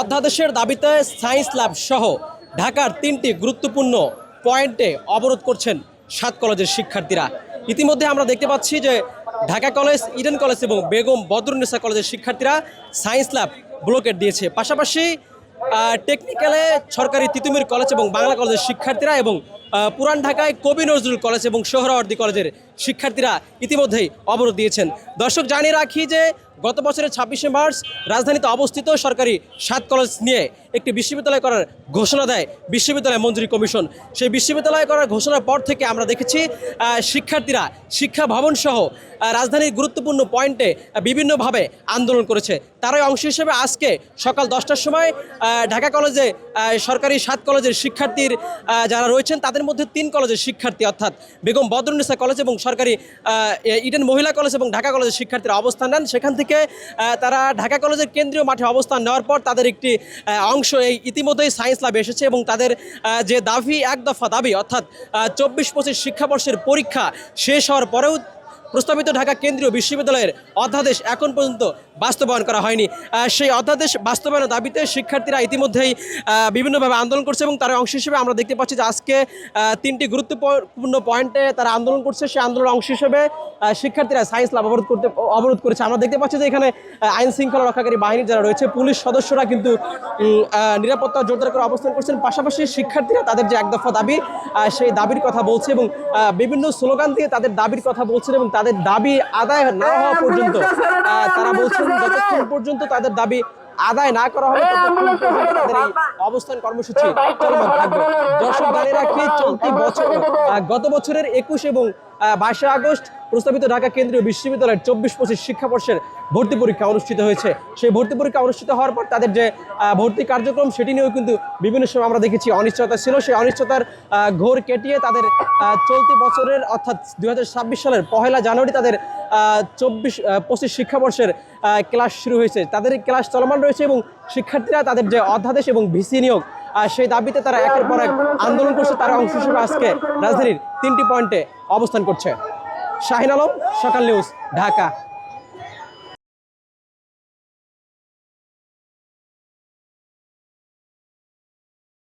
অধ্যাদেশের দাবিতে science lab সহ ঢাকার তিনটি গুরুত্বপূর্ণ পয়েন্টে অবরোধ করছেন সাত কলেজের শিক্ষার্থীরা। ইতিমধ্যে আমরা দেখতে পাচ্ছি যে ঢাকা কলেজ, ইডেন কলেজ এবং বেগম বদরুন্নেসা কলেজের শিক্ষার্থীরা সায়েন্স ল্যাব ব্লকেট দিয়েছে। পাশাপাশি টেকনিক্যালে সরকারি তিতুমির কলেজ এবং বাংলা কলেজের শিক্ষার্থীরা এবং পুরান ঢাকায় কবি নজরুল কলেজ এবং সোহরাওয়ার্দী কলেজের শিক্ষার্থীরা ইতিমধ্যেই অবরোধ দিয়েছেন। দর্শক, জানিয়ে রাখি যে গত বছরের ছাব্বিশে মার্চ রাজধানীতে অবস্থিত সরকারি সাত কলেজ নিয়ে একটি বিশ্ববিদ্যালয় করার ঘোষণা দেয় বিশ্ববিদ্যালয় মঞ্জুরি কমিশন। সেই বিশ্ববিদ্যালয় করার ঘোষণার পর থেকে আমরা দেখেছি শিক্ষার্থীরা শিক্ষা ভবন সহ রাজধানীর গুরুত্বপূর্ণ পয়েন্টে বিভিন্নভাবে আন্দোলন করেছে। তারই অংশ হিসেবে আজকে সকাল দশটার সময় ঢাকা কলেজে সরকারি সাত কলেজের শিক্ষার্থীর যারা রয়েছেন, তাদের মধ্যে তিন কলেজের শিক্ষার্থী অর্থাৎ বেগম বদরুন্নেসা কলেজ এবং সরকারি ইডেন মহিলা কলেজ এবং ঢাকা কলেজের শিক্ষার্থীরা অবস্থান নেন। সেখান থেকে আহ, তারা ঢাকা কলেজের কেন্দ্রীয় মাঠে অবস্থান নেওয়ার পর তাদের একটি অংশ এই ইতিমধ্যেই সায়েন্স ল্যাবে এসেছে এবং তাদের যে দাবি এক দফা দাবি অর্থাৎ চব্বিশ পঁচিশ শিক্ষাবর্ষের পরীক্ষা শেষ হওয়ার পরেও প্রস্তাবিত ঢাকা কেন্দ্রীয় বিশ্ববিদ্যালয়ের অধ্যাদেশ এখন পর্যন্ত বাস্তবায়ন করা হয়নি। সেই অধ্যাদেশ বাস্তবায়নের দাবিতে শিক্ষার্থীরা ইতিমধ্যেই বিভিন্নভাবে আন্দোলন করছে এবং তার অংশ হিসেবে আমরা দেখতে পাচ্ছি যে আজকে তিনটি গুরুত্বপূর্ণ পয়েন্টে তারা আন্দোলন করছে। সেই আন্দোলনের অংশ হিসেবে শিক্ষার্থীরা সায়েন্স লাভ অবরোধ করতে, অবরোধ করেছে। আমরা দেখতে পাচ্ছি যে এখানে আইন শৃঙ্খলা রক্ষাকারী বাহিনীর যারা রয়েছে, পুলিশ সদস্যরা কিন্তু নিরাপত্তা জোরদার করে অবস্থান করছেন। পাশাপাশি শিক্ষার্থীরা তাদের যে এক দফা দাবি সেই দাবির কথা বলছে এবং বিভিন্ন স্লোগান দিয়ে তাদের দাবির কথা বলছেন এবং তাদের দাবি আদায় না হওয়া পর্যন্ত আহ, তারা বলছেন যতক্ষণ পর্যন্ত তাদের দাবি আদায় না করা হবে ততক্ষণ পর্যন্ত তাদের এই অবস্থান কর্মসূচি চলমান থাকবে। দর্শক জানিয়ে রাখি চলতি বছর গত বছরের একুশ এবং বাইশে আগস্ট প্রস্তাবিত ঢাকা কেন্দ্রীয় বিশ্ববিদ্যালয়ের চব্বিশ পঁচিশ শিক্ষাবর্ষের ভর্তি পরীক্ষা অনুষ্ঠিত হয়েছে। সেই ভর্তি পরীক্ষা অনুষ্ঠিত হওয়ার পর তাদের যে ভর্তি কার্যক্রম, সেটি নিয়েও কিন্তু বিভিন্ন সময় আমরা দেখেছি অনিশ্চয়তা ছিল। সেই অনিশ্চয়তার ঘোর কেটিয়ে তাদের চলতি বছরের, অর্থাৎ দু হাজার ছাব্বিশ সালের পহেলা জানুয়ারি তাদের চব্বিশ পঁচিশ শিক্ষাবর্ষের ক্লাস শুরু হয়েছে। তাদের ক্লাস চলমান রয়েছে এবং শিক্ষার্থীরা তাদের যে অধ্যাদেশ এবং ভিসি নিয়োগ সেই দাবিতে তারা একের পর এক আন্দোলন করছে। তারা অংশ হিসেবে আজকে রাজধানীর তিনটি পয়েন্টে অবস্থান করছে। শাহিন আলম, সকাল নিউজ, ঢাকা।